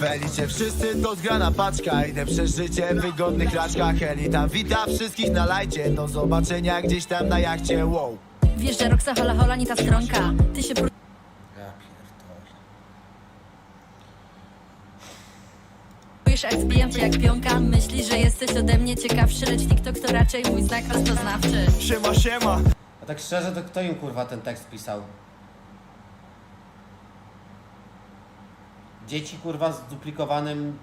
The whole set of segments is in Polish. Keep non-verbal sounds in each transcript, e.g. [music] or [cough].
Welicie wszyscy to zgrana paczka. Idę przez życie w wygodnych raczkach. Elita wita wszystkich na lajcie. Do zobaczenia gdzieś tam na jachcie. Wow. Wiesz, że Roxa hola hola nie ta stronka. Ty się Ja pierdolę. próbujesz, jak zbijam cię jak pionka? Myślisz, że jesteś ode mnie ciekawszy? Lecz TikTok to raczej mój znak rozpoznawczy. Siema, siema A tak szczerze, to kto im kurwa ten tekst pisał? Dzieci kurwa z duplikowanym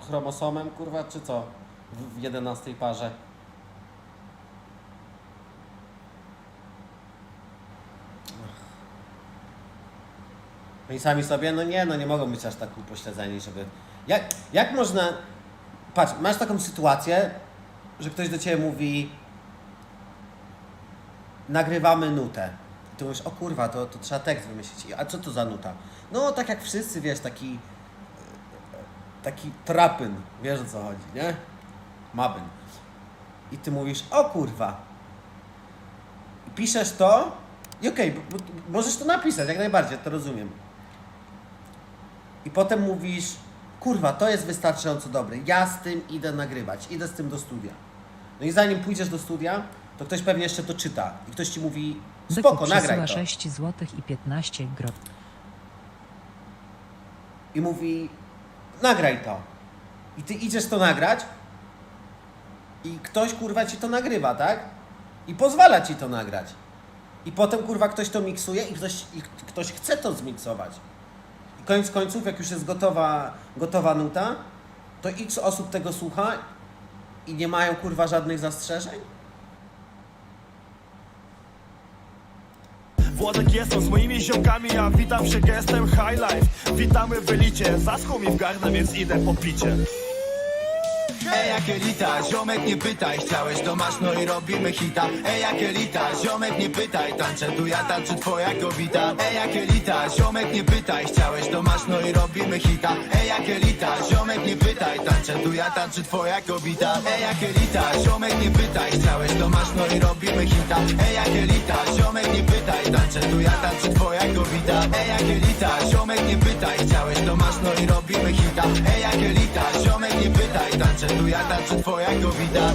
chromosomem kurwa, czy co? W, 11 parze. No i sami sobie, no nie, no nie mogą być aż tak upośledzeni, żeby... Jak, jak można... Patrz, masz taką sytuację, że ktoś do Ciebie mówi nagrywamy nutę. I ty mówisz, o kurwa, to, to trzeba tekst wymyślić. A co to za nuta? No, tak jak wszyscy, wiesz, taki e, taki trapyn, wiesz o co chodzi, nie? Mabyn. I ty mówisz, o kurwa. I piszesz to i okej, b- możesz to napisać, jak najbardziej, to rozumiem. I potem mówisz, kurwa, to jest wystarczająco dobre, ja z tym idę nagrywać, idę z tym do studia. No i zanim pójdziesz do studia, to ktoś pewnie jeszcze to czyta i ktoś ci mówi, spoko, Byku nagraj to. 6 zł i 15 groszy. i mówi nagraj to. I ty idziesz to nagrać i ktoś kurwa ci to nagrywa, tak? I pozwala ci to nagrać. I potem kurwa ktoś to miksuje i ktoś, i ktoś chce to zmiksować. I koniec końców, jak już jest gotowa, gotowa nuta, to x osób tego słucha i nie mają kurwa żadnych zastrzeżeń? Włodek jestem z moimi ziomkami, ja witam się gestem High Life. Witamy w elicie, zaschło mi w gardle, więc idę po picie. Ej, jak elita, ziomek nie pytaj. Chciałeś to masz, no i robimy hita. Ej, jak elita, ziomek nie pytaj. Tańczę tu ja, tańczy twoja kobita. Ej, jak elita, ziomek nie pytaj. Chciałeś to masz, no i robimy hita. Ej, jak elita, ziomek nie pytaj tu ja, tańczy twoja kobita. Ej, jak elita, ziomek nie pytaj. Chciałeś to masz, no i robimy hita. Ej, jak elita, ziomek nie pytaj. Tańczę tu ja, tańczy twoja kobita. Ej, jak elita, ziomek nie pytaj. Chciałeś to masz, no i robimy hita. Ej, jak elita, ziomek nie pytaj. Tańczę tu ja, tańczy twoja kobita.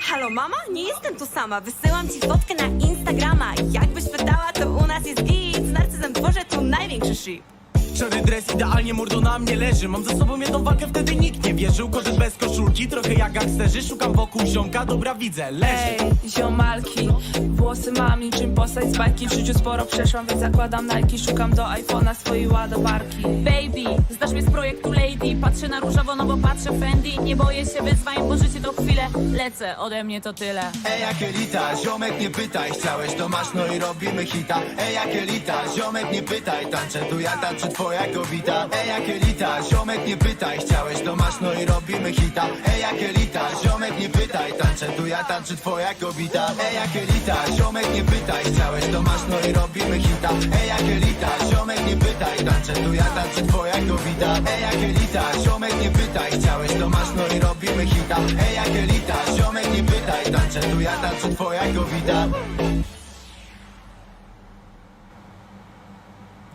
Halo mama? Nie jestem tu sama, wysyłam ci fotkę na Instagrama. Jakbyś pytała, to u nas jest git. Z narcyzem tworzę tu największy shit Szary dres idealnie mordo na mnie leży. Mam za sobą jedną walkę, wtedy nikt nie wierzył Korzec bez koszulki, trochę jak gangsterzy. Szukam wokół ziomka, dobra widzę, leży. Ej, ziomalki Włosy mam niczym postać z bajki? W życiu sporo przeszłam, więc zakładam Nike. Szukam do iPhone'a swojej ładowarki. Baby, zdasz mnie z projektu Lady. Patrzę na różowo, no bo patrzę Fendi. Nie boję się wyzwań, bo życie to chwilę Lecę, ode mnie to tyle. Ej, jak elita, ziomek nie pytaj. Chciałeś to masz, no i robimy hita. Ej, jak elita, ziomek nie pytaj. Tańczę tu ja, tańczy twoja kobita. Ej, jak elita, ziomek nie pytaj. Chciałeś to masz, no i robimy hita. Ej, jak elita, ziomek nie pytaj. Tańczę tu ja, tańczy twoja kobita. Ej, jak elita, ziomek nie pytaj. Chciałeś to masz, no i robimy hita. Ej, jak elita, Tańczę tu ja, tańczy twoja kobita Ej, jak elita, ziomek nie pytaj Chciałeś to masz, no i robimy hita Ej, jak elita, ziomek nie pytaj Tańczę tu ja, tańczy twoja kobita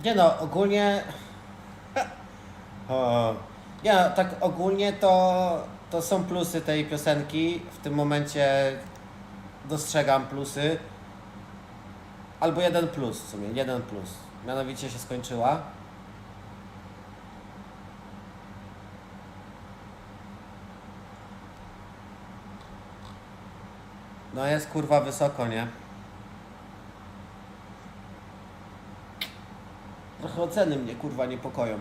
Nie no, ogólnie. [laughs] Nie, no, tak ogólnie to, to są plusy tej piosenki. W tym momencie dostrzegam plusy. Albo jeden plus w sumie, jeden plus. Mianowicie się skończyła. No jest kurwa wysoko, nie? Trochę oceny mnie kurwa niepokoją.